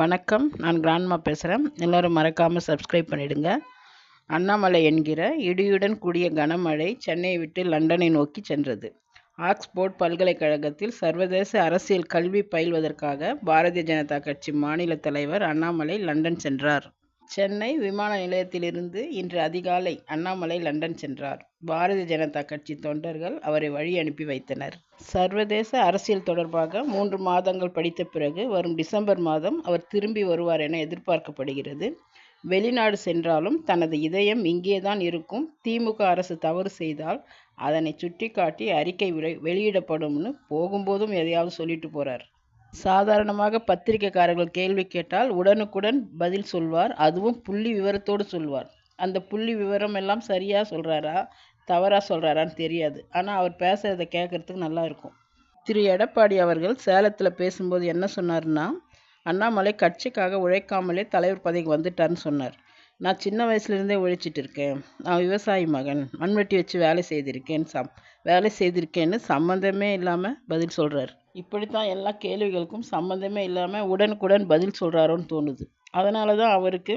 வணக்கம். நான் கிராண்ட்மா பேசுகிறேன் எல்லோரும் மறக்காமல் சப்ஸ்கிரைப் பண்ணிடுங்க. அண்ணாமலை என்கிற இடியுடன் கூடிய கனமழை சென்னையை விட்டு லண்டனை நோக்கி சென்றது. ஆக்ஸ்போர்ட் பல்கலைக்கழகத்தில் சர்வதேச அரசியல் கல்வி பயில்வதற்காக பாரதிய ஜனதா கட்சி மாநில தலைவர் அண்ணாமலை லண்டன் சென்றார். சென்னை விமான நிலையத்திலிருந்து இன்று அதிகாலை அண்ணாமலை லண்டன் சென்றார். பாரதிய ஜனதா கட்சி தொண்டர்கள் அவரை வழி அனுப்பி வைத்தனர். சர்வதேச அரசியல் தொடர்பாக மூன்று மாதங்கள் படித்த பிறகு வரும் டிசம்பர் மாதம் அவர் திரும்பி வருவார் என எதிர்பார்க்கப்படுகிறது. வெளிநாடு சென்றாலும் தனது இதயம் இங்கேதான் இருக்கும். திமுக அரசு தவறு செய்தால் அதனை சுட்டிக்காட்டி அறிக்கை வெளியிடப்படும்னு போகும்போதும் எதையாவது சொல்லிட்டு போறார். சாதாரணமாக பத்திரிகைக்காரர்கள் கேள்வி கேட்டால் உடனுக்குடன் பதில் சொல்வார் அதுவும் புள்ளி விவரத்தோடு சொல்வார். அந்த புள்ளி விவரம் எல்லாம் சரியாக சொல்கிறாரா தவறாக சொல்கிறாரான்னு தெரியாது. ஆனால் அவர் பேசுகிறத கேட்குறதுக்கு நல்லா இருக்கும். திரு. எடப்பாடி அவர்கள் சேலத்தில் பேசும்போது என்ன சொன்னார்னா அண்ணாமலை கட்சிக்காக உழைக்காமலே தலைவர் பதவிக்கு வந்துட்டார்னு சொன்னார். நான் சின்ன வயசுலேருந்தே உழைச்சிட்டு இருக்கேன் நான் விவசாயி மகன். மண்வெட்டி வச்சு வேலை செய்திருக்கேன். சம் வேலை செய்திருக்கேன்னு சம்மந்தமே இல்லாமல் பதில் சொல்கிறார் இப்படித்தான் எல்லா கேள்விகளுக்கும் சம்மந்தமே இல்லாமல் உடனுக்குடன் பதில் சொல்கிறாரோன்னு தோணுது. அதனால தான் அவருக்கு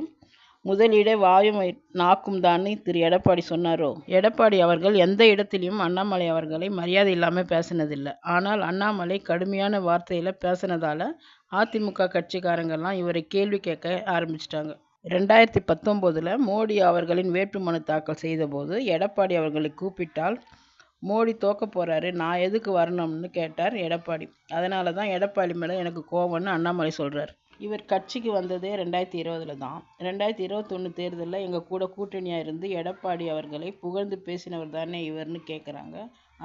முதலிட வாயும் நாக்கும் தான் திரு எடப்பாடி சொன்னாரோ? எடப்பாடி அவர்கள் எந்த இடத்திலையும் அண்ணாமலை அவர்களை மரியாதை இல்லாமல் பேசினதில்லை. ஆனால் அண்ணாமலை கடுமையான வார்த்தையில் பேசினதால அதிமுக கட்சிக்காரங்கெல்லாம் இவரை கேள்வி கேட்க ஆரம்பிச்சிட்டாங்க. ரெண்டாயிரத்தி பத்தொம்போதில் மோடி அவர்களின் வேட்புமனு தாக்கல் செய்தபோது எடப்பாடி அவர்களை கூப்பிட்டால் மோடி தோக்க போகிறாரு நான் எதுக்கு வரணும்னு கேட்டார் எடப்பாடி. அதனால தான் எடப்பாடி மேலே எனக்கு கோவம்னு அண்ணாமலை சொல்கிறார் இவர் கட்சிக்கு வந்ததே ரெண்டாயிரத்தி இருபதில் தான். ரெண்டாயிரத்தி இருபத்தொன்று தேர்தலில் எங்கள் கூட கூட்டணியாக இருந்து எடப்பாடி அவர்களை புகழ்ந்து பேசினவர் தானே இவர்னு கேட்குறாங்க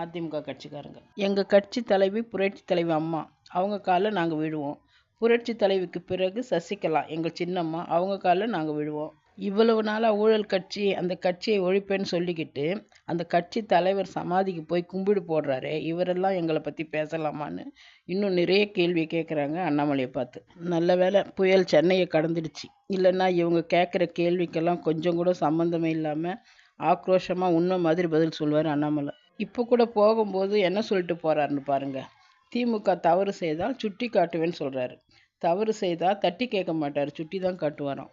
அதிமுக கட்சிக்காரங்க. எங்கள் கட்சி தலைவி புரட்சி தலைவி அம்மா அவங்க காலில் நாங்கள் விழுவோம். புரட்சி தலைவிக்கு பிறகு சசிகலா எங்கள் சின்னம்மா அவங்க காலில் நாங்கள் விழுவோம். இவ்வளவு நாளாக ஊழல் கட்சி அந்த கட்சியை ஒழிப்பேன்னு சொல்லிக்கிட்டு அந்த கட்சி தலைவர் சமாதிக்கு போய் கும்பிடு போடுறாரு இவரெல்லாம் எங்களை பற்றி பேசலாமான்னு இன்னும் நிறைய கேள்வி கேட்குறாங்க அண்ணாமலையை பார்த்து. நல்ல வேலை புயல் சென்னையை கடந்துடுச்சு. இல்லைன்னா இவங்க கேட்குற கேள்விக்கெல்லாம் கொஞ்சம் கூட சம்மந்தமே இல்லாமல் ஆக்ரோஷமாக உண்மை மாதிரி பதில் சொல்லுவார் அண்ணாமலை. இப்போ கூட போகும்போது என்ன சொல்லிட்டு போகிறாருன்னு பாருங்கள் திமுக தவறு செய்தால் சுட்டி காட்டுவேன்னு சொல்கிறாரு தவறு செய்தால் தட்டி கேட்க மாட்டார் சுட்டி தான் காட்டுவாராம்.